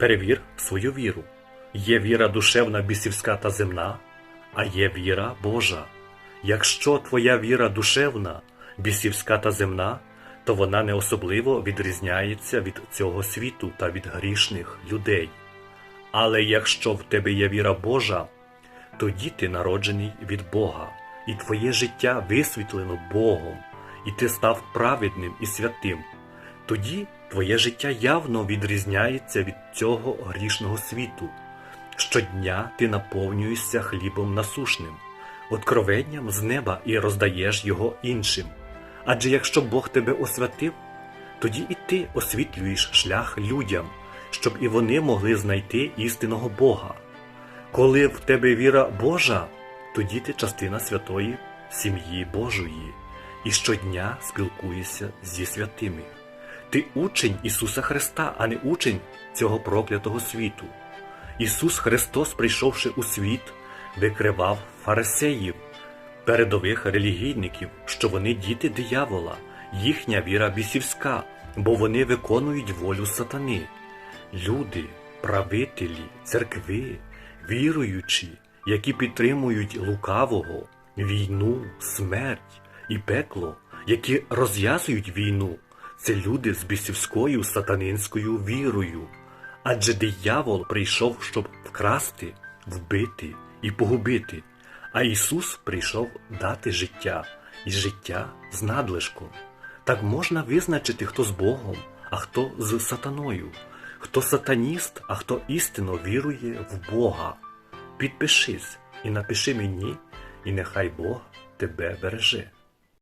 Перевір свою віру. Є віра душевна, бісівська та земна, а є віра Божа. Якщо твоя віра душевна, бісівська та земна, то вона не особливо відрізняється від цього світу та від грішних людей. Але якщо в тебе є віра Божа, тоді ти народжений від Бога, і твоє життя висвітлено Богом, і ти став праведним і святим. Тоді твоє життя явно відрізняється від цього грішного світу. Щодня ти наповнюєшся хлібом насушним, откровенням з неба і роздаєш його іншим. Адже якщо Бог тебе освятив, тоді і ти освітлюєш шлях людям, щоб і вони могли знайти істинного Бога. Коли в тебе віра Божа, тоді ти частина святої сім'ї Божої і щодня спілкуєшся зі святими. Ти учень Ісуса Христа, а не учень цього проклятого світу. Ісус Христос, прийшовши у світ, викривав фарисеїв, передових релігійників, що вони діти диявола, їхня віра бісівська, бо вони виконують волю сатани. Люди, правителі, церкви, віруючі, які підтримують лукавого, війну, смерть і пекло, які розв'язують війну, це люди з бісівською сатанинською вірою. Адже диявол прийшов, щоб вкрасти, вбити і погубити, а Ісус прийшов дати життя і життя з надлишком. Так можна визначити, хто з Богом, а хто з сатаною, хто сатаніст, а хто істинно вірує в Бога. Підпишись і напиши мені, і нехай Бог тебе береже.